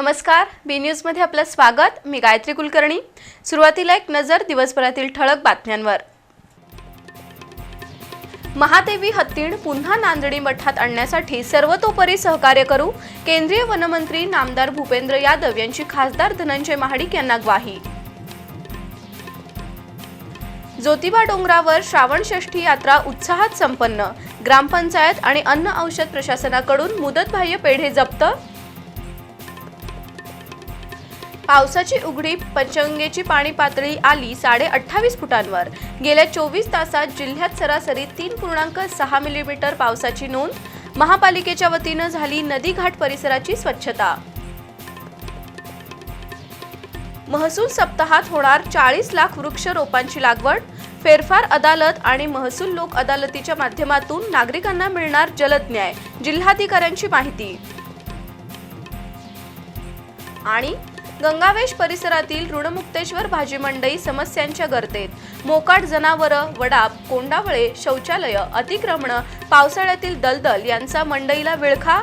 नमस्कार बी न्यूजमध्ये आपलं स्वागत. मी गायत्री कुलकर्णी. सुरुवातीला एक नजर दिवसभरातील ठळक बातम्यांवर. महादेवी हत्तीण पुन्हा नांदणी मठात आणण्यासाठी सर्वतोपरी सहकार्य करू केंद्रीय वनमंत्री नामदार भूपेंद्र यादव यांची खासदार धनंजय महाडिक यांना ग्वाही. ज्योतिबा डोंगरावर श्रावण षष्ठी यात्रा उत्साहात संपन्न. ग्रामपंचायत आणि अन्न औषध प्रशासनाकडून मुदतबाह्य पेढे जप्त पावसाची उघडी पंचगंगेची पाणी पातळी आली साडे अठ्ठावीस फुटांवर. गेल्या चोवीस तासात जिल्ह्यात सरासरी तीन पूर्णांक सहा मिलीमीटर पावसाची नोंद. महापालिकेच्या वतीनं झाली नदीघाट परिसराची स्वच्छता. महसूल सप्ताहात होणार चाळीस लाख वृक्ष रोपांची लागवड. फेरफार अदालत आणि महसूल लोक अदालतीच्या माध्यमातून नागरिकांना मिळणार जलद न्याय जिल्हाधिकाऱ्यांची माहिती. आणि गंगावेश परिसरातील ऋणमुक्तेश्वर भाजी मंडई समस्यांच्या गर्तेत. मोकाट जनावरं वडाप कोंडावळे शौचालय अतिक्रमण पावसाळ्यातील दलदल यांचा मंडईला विळखा